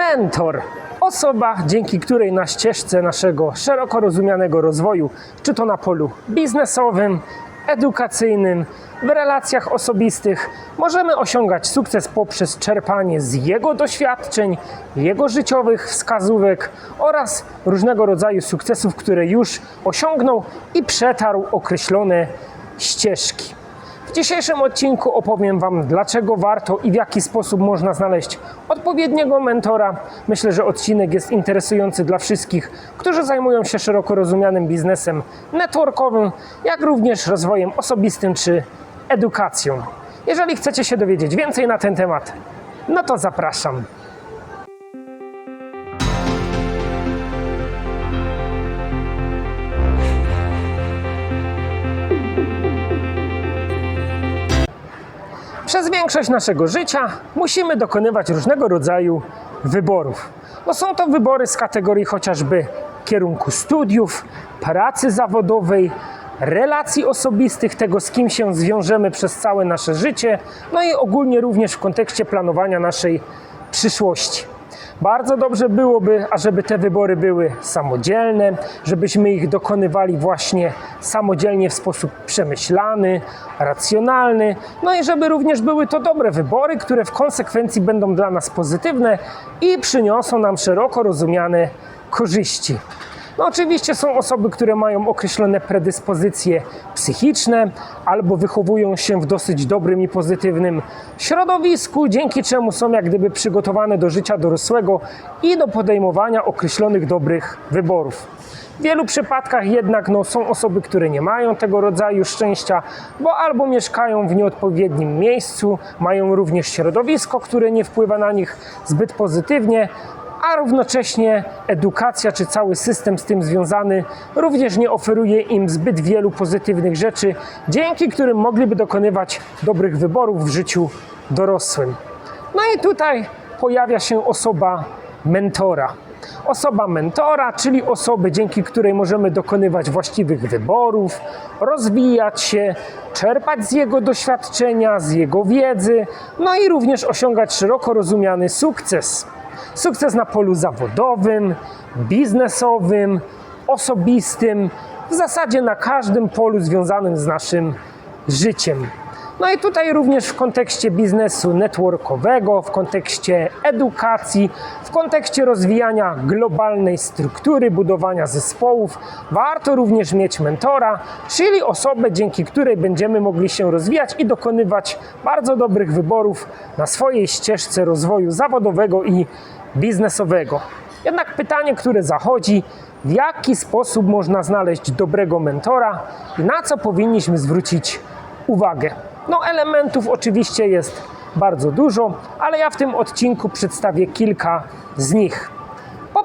Mentor. Osoba, dzięki której na ścieżce naszego szeroko rozumianego rozwoju, czy to na polu biznesowym, edukacyjnym, w relacjach osobistych, możemy osiągać sukces poprzez czerpanie z jego doświadczeń, jego życiowych wskazówek oraz różnego rodzaju sukcesów, które już osiągnął i przetarł określone ścieżki. W dzisiejszym odcinku opowiem Wam, dlaczego warto i w jaki sposób można znaleźć odpowiedniego mentora. Myślę, że odcinek jest interesujący dla wszystkich, którzy zajmują się szeroko rozumianym biznesem networkowym, jak również rozwojem osobistym czy edukacją. Jeżeli chcecie się dowiedzieć więcej na ten temat, no to zapraszam. Przez większość naszego życia musimy dokonywać różnego rodzaju wyborów. No są to wybory z kategorii chociażby kierunku studiów, pracy zawodowej, relacji osobistych, tego z kim się zwiążemy przez całe nasze życie, no i ogólnie również w kontekście planowania naszej przyszłości. Bardzo dobrze byłoby, ażeby te wybory były samodzielne, żebyśmy ich dokonywali właśnie samodzielnie w sposób przemyślany, racjonalny, no i żeby również były to dobre wybory, które w konsekwencji będą dla nas pozytywne i przyniosą nam szeroko rozumiane korzyści. No oczywiście są osoby, które mają określone predyspozycje psychiczne albo wychowują się w dosyć dobrym i pozytywnym środowisku, dzięki czemu są jak gdyby przygotowane do życia dorosłego i do podejmowania określonych dobrych wyborów. W wielu przypadkach jednak no, są osoby, które nie mają tego rodzaju szczęścia, bo albo mieszkają w nieodpowiednim miejscu, mają również środowisko, które nie wpływa na nich zbyt pozytywnie, a równocześnie edukacja czy cały system z tym związany również nie oferuje im zbyt wielu pozytywnych rzeczy, dzięki którym mogliby dokonywać dobrych wyborów w życiu dorosłym. No i tutaj pojawia się osoba mentora. Osoba mentora, czyli osoby, dzięki której możemy dokonywać właściwych wyborów, rozwijać się, czerpać z jego doświadczenia, z jego wiedzy, no i również osiągać szeroko rozumiany sukces. Sukces na polu zawodowym, biznesowym, osobistym, w zasadzie na każdym polu związanym z naszym życiem. No i tutaj również w kontekście biznesu networkowego, w kontekście edukacji, w kontekście rozwijania globalnej struktury, budowania zespołów, warto również mieć mentora, czyli osobę, dzięki której będziemy mogli się rozwijać i dokonywać bardzo dobrych wyborów na swojej ścieżce rozwoju zawodowego i biznesowego. Jednak pytanie, które zachodzi, w jaki sposób można znaleźć dobrego mentora i na co powinniśmy zwrócić uwagę. No, elementów oczywiście jest bardzo dużo, ale ja w tym odcinku przedstawię kilka z nich.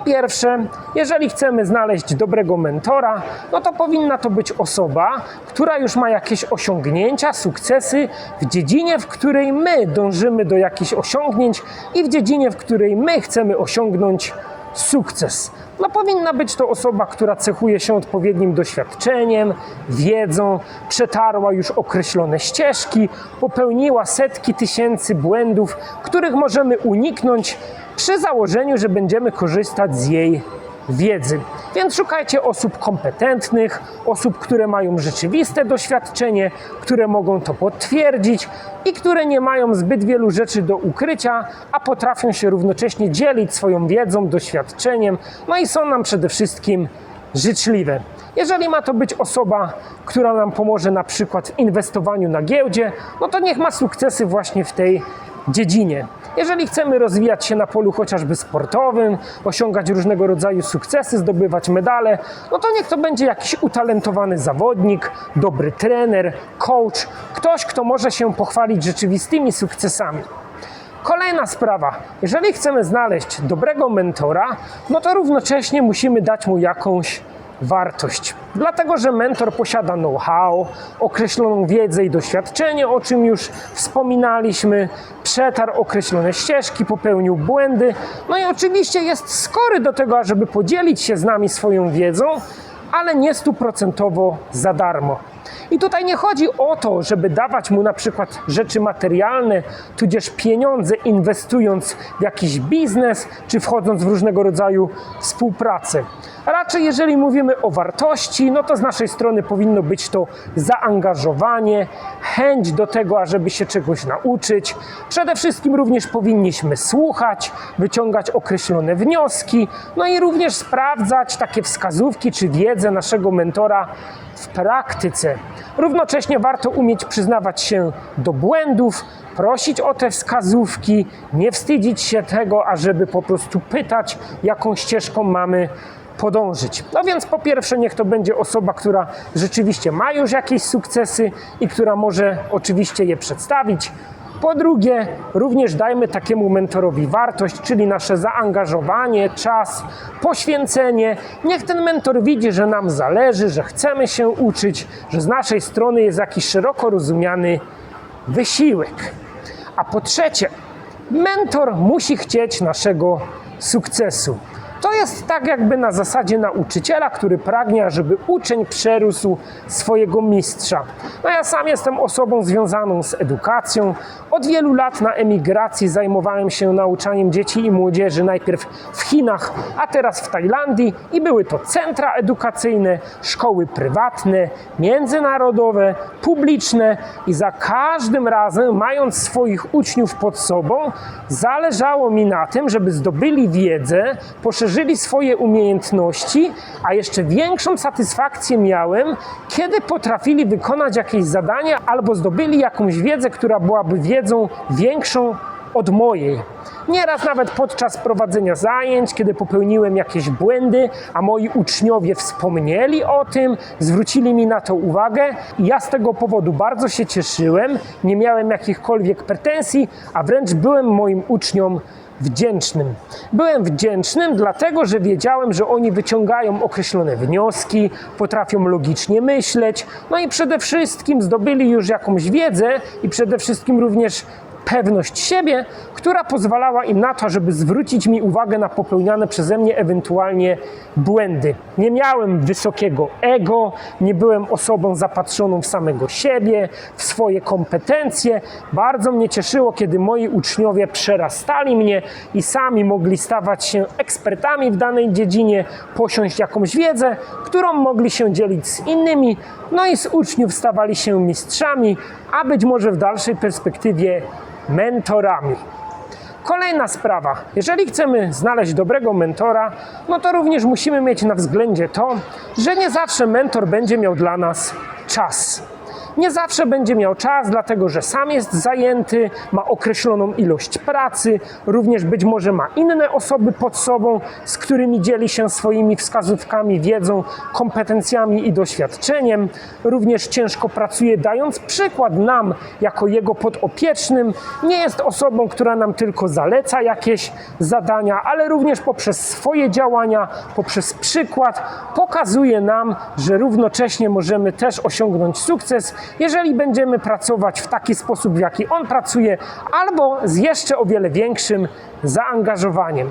Pierwsze, jeżeli chcemy znaleźć dobrego mentora, no to powinna to być osoba, która już ma jakieś osiągnięcia, sukcesy w dziedzinie, w której my dążymy do jakichś osiągnięć i w dziedzinie, w której my chcemy osiągnąć sukces. No powinna być to osoba, która cechuje się odpowiednim doświadczeniem, wiedzą, przetarła już określone ścieżki, popełniła setki tysięcy błędów, których możemy uniknąć przy założeniu, że będziemy korzystać z jej wiedzy. Więc szukajcie osób kompetentnych, osób, które mają rzeczywiste doświadczenie, które mogą to potwierdzić i które nie mają zbyt wielu rzeczy do ukrycia, a potrafią się równocześnie dzielić swoją wiedzą, doświadczeniem, no i są nam przede wszystkim życzliwe. Jeżeli ma to być osoba, która nam pomoże na przykład w inwestowaniu na giełdzie, no to niech ma sukcesy właśnie w tej dziedzinie. Jeżeli chcemy rozwijać się na polu chociażby sportowym, osiągać różnego rodzaju sukcesy, zdobywać medale, no to niech to będzie jakiś utalentowany zawodnik, dobry trener, coach, ktoś, kto może się pochwalić rzeczywistymi sukcesami. Kolejna sprawa, jeżeli chcemy znaleźć dobrego mentora, no to równocześnie musimy dać mu jakąś wartość. Dlatego, że mentor posiada know-how, określoną wiedzę i doświadczenie, o czym już wspominaliśmy, przetarł określone ścieżki, popełnił błędy, no i oczywiście jest skory do tego, ażeby podzielić się z nami swoją wiedzą, ale nie stuprocentowo za darmo. I tutaj nie chodzi o to, żeby dawać mu na przykład rzeczy materialne, tudzież pieniądze, inwestując w jakiś biznes, czy wchodząc w różnego rodzaju współpracę. Raczej, jeżeli mówimy o wartości, no to z naszej strony powinno być to zaangażowanie, chęć do tego, ażeby się czegoś nauczyć. Przede wszystkim również powinniśmy słuchać, wyciągać określone wnioski, no i również sprawdzać takie wskazówki czy wiedzę naszego mentora w praktyce. Równocześnie warto umieć przyznawać się do błędów, prosić o te wskazówki, nie wstydzić się tego, ażeby po prostu pytać, jaką ścieżką mamy podążyć. No więc po pierwsze niech to będzie osoba, która rzeczywiście ma już jakieś sukcesy i która może oczywiście je przedstawić. Po drugie, również dajmy takiemu mentorowi wartość, czyli nasze zaangażowanie, czas, poświęcenie. Niech ten mentor widzi, że nam zależy, że chcemy się uczyć, że z naszej strony jest jakiś szeroko rozumiany wysiłek. A po trzecie, mentor musi chcieć naszego sukcesu. To jest tak jakby na zasadzie nauczyciela, który pragnie, żeby uczeń przerósł swojego mistrza. No ja sam jestem osobą związaną z edukacją. Od wielu lat na emigracji zajmowałem się nauczaniem dzieci i młodzieży najpierw w Chinach, a teraz w Tajlandii i były to centra edukacyjne, szkoły prywatne, międzynarodowe, publiczne i za każdym razem mając swoich uczniów pod sobą, zależało mi na tym, żeby zdobyli wiedzę, poszerzyli swoje umiejętności, a jeszcze większą satysfakcję miałem, kiedy potrafili wykonać jakieś zadania albo zdobyli jakąś wiedzę, która byłaby wiedzą większą od mojej. Nieraz nawet podczas prowadzenia zajęć, kiedy popełniłem jakieś błędy, a moi uczniowie wspomnieli o tym, zwrócili mi na to uwagę i ja z tego powodu bardzo się cieszyłem, nie miałem jakichkolwiek pretensji, a wręcz byłem moim uczniom wdzięcznym. Byłem wdzięcznym, dlatego że wiedziałem, że oni wyciągają określone wnioski, potrafią logicznie myśleć, no i przede wszystkim zdobyli już jakąś wiedzę i przede wszystkim również pewność siebie, która pozwalała im na to, żeby zwrócić mi uwagę na popełniane przeze mnie ewentualnie błędy. Nie miałem wysokiego ego, nie byłem osobą zapatrzoną w samego siebie, w swoje kompetencje. Bardzo mnie cieszyło, kiedy moi uczniowie przerastali mnie i sami mogli stawać się ekspertami w danej dziedzinie, posiąść jakąś wiedzę, którą mogli się dzielić z innymi, no i z uczniów stawali się mistrzami, a być może w dalszej perspektywie mentorami. Kolejna sprawa. Jeżeli chcemy znaleźć dobrego mentora, no to również musimy mieć na względzie to, że nie zawsze mentor będzie miał dla nas czas. Nie zawsze będzie miał czas, dlatego że sam jest zajęty, ma określoną ilość pracy, również być może ma inne osoby pod sobą, z którymi dzieli się swoimi wskazówkami, wiedzą, kompetencjami i doświadczeniem. Również ciężko pracuje, dając przykład nam, jako jego podopiecznym. Nie jest osobą, która nam tylko zaleca jakieś zadania, ale również poprzez swoje działania, poprzez przykład pokazuje nam, że równocześnie możemy też osiągnąć sukces, jeżeli będziemy pracować w taki sposób, w jaki on pracuje, albo z jeszcze o wiele większym zaangażowaniem.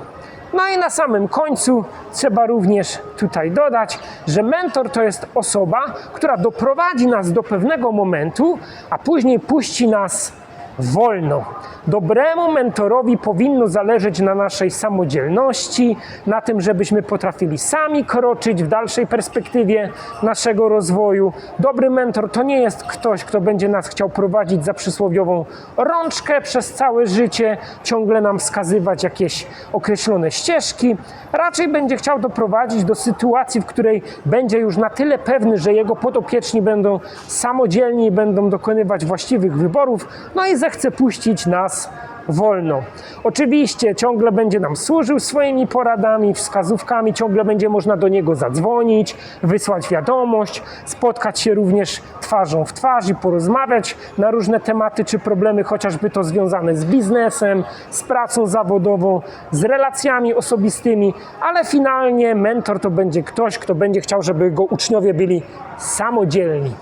No i na samym końcu trzeba również tutaj dodać, że mentor to jest osoba, która doprowadzi nas do pewnego momentu, a później puści nas wolno. Dobremu mentorowi powinno zależeć na naszej samodzielności, na tym, żebyśmy potrafili sami kroczyć w dalszej perspektywie naszego rozwoju. Dobry mentor to nie jest ktoś, kto będzie nas chciał prowadzić za przysłowiową rączkę przez całe życie, ciągle nam wskazywać jakieś określone ścieżki. Raczej będzie chciał doprowadzić do sytuacji, w której będzie już na tyle pewny, że jego podopieczni będą samodzielni będą dokonywać właściwych wyborów, no i zechce puścić nas wolno. Oczywiście ciągle będzie nam służył swoimi poradami, wskazówkami, ciągle będzie można do niego zadzwonić, wysłać wiadomość, spotkać się również twarzą w twarz i porozmawiać na różne tematy czy problemy, chociażby to związane z biznesem, z pracą zawodową, z relacjami osobistymi, ale finalnie mentor to będzie ktoś, kto będzie chciał, żeby jego uczniowie byli samodzielni.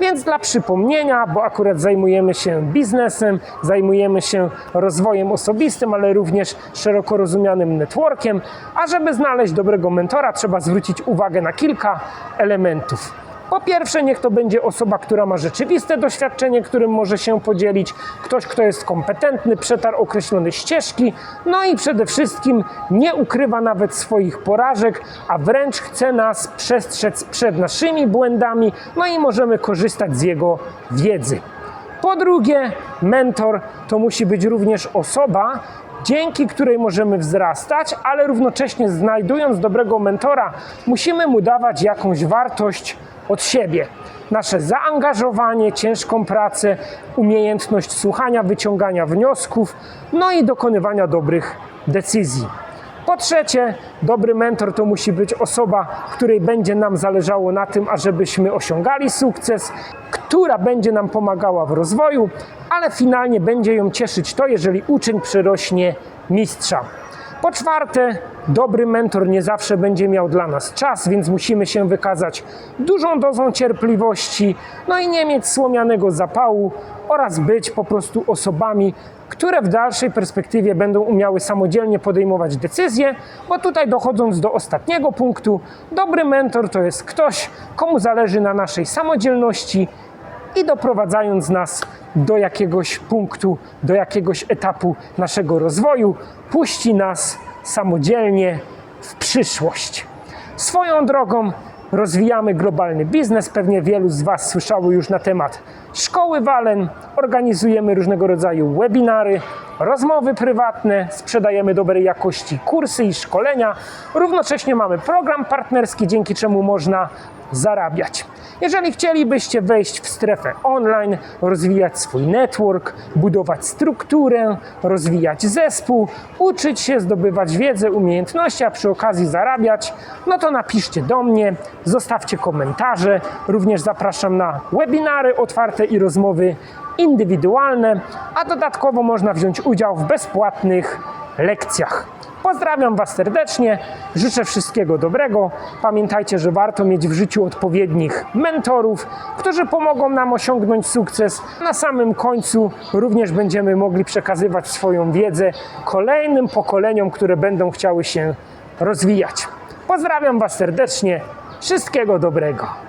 Więc dla przypomnienia, bo akurat zajmujemy się biznesem, zajmujemy się rozwojem osobistym, ale również szeroko rozumianym networkiem, a żeby znaleźć dobrego mentora, trzeba zwrócić uwagę na kilka elementów. Po pierwsze, niech to będzie osoba, która ma rzeczywiste doświadczenie, którym może się podzielić, ktoś, kto jest kompetentny, przetarł określone ścieżki, no i przede wszystkim nie ukrywa nawet swoich porażek, a wręcz chce nas przestrzec przed naszymi błędami, no i możemy korzystać z jego wiedzy. Po drugie, mentor to musi być również osoba, dzięki której możemy wzrastać, ale równocześnie znajdując dobrego mentora, musimy mu dawać jakąś wartość od siebie. Nasze zaangażowanie, ciężką pracę, umiejętność słuchania, wyciągania wniosków, no i dokonywania dobrych decyzji. Po trzecie, dobry mentor to musi być osoba, której będzie nam zależało na tym, ażebyśmy osiągali sukces, która będzie nam pomagała w rozwoju, ale finalnie będzie ją cieszyć to, jeżeli uczeń przerośnie mistrza. Po czwarte, dobry mentor nie zawsze będzie miał dla nas czas, więc musimy się wykazać dużą dozą cierpliwości, no i nie mieć słomianego zapału oraz być po prostu osobami, które w dalszej perspektywie będą umiały samodzielnie podejmować decyzje, bo tutaj dochodząc do ostatniego punktu, dobry mentor to jest ktoś, komu zależy na naszej samodzielności i doprowadzając nas do jakiegoś punktu, do jakiegoś etapu naszego rozwoju, puści nas samodzielnie w przyszłość. Swoją drogą rozwijamy globalny biznes. Pewnie wielu z Was słyszało już na temat szkoły Walen. Organizujemy różnego rodzaju webinary, rozmowy prywatne, sprzedajemy dobrej jakości kursy i szkolenia. Równocześnie mamy program partnerski, dzięki czemu można zarabiać. Jeżeli chcielibyście wejść w strefę online, rozwijać swój network, budować strukturę, rozwijać zespół, uczyć się, zdobywać wiedzę, umiejętności, a przy okazji zarabiać, no to napiszcie do mnie, zostawcie komentarze. Również zapraszam na webinary otwarte i rozmowy indywidualne, a dodatkowo można wziąć udział w bezpłatnych lekcjach. Pozdrawiam Was serdecznie, życzę wszystkiego dobrego. Pamiętajcie, że warto mieć w życiu odpowiednich mentorów, którzy pomogą nam osiągnąć sukces. Na samym końcu również będziemy mogli przekazywać swoją wiedzę kolejnym pokoleniom, które będą chciały się rozwijać. Pozdrawiam Was serdecznie, wszystkiego dobrego.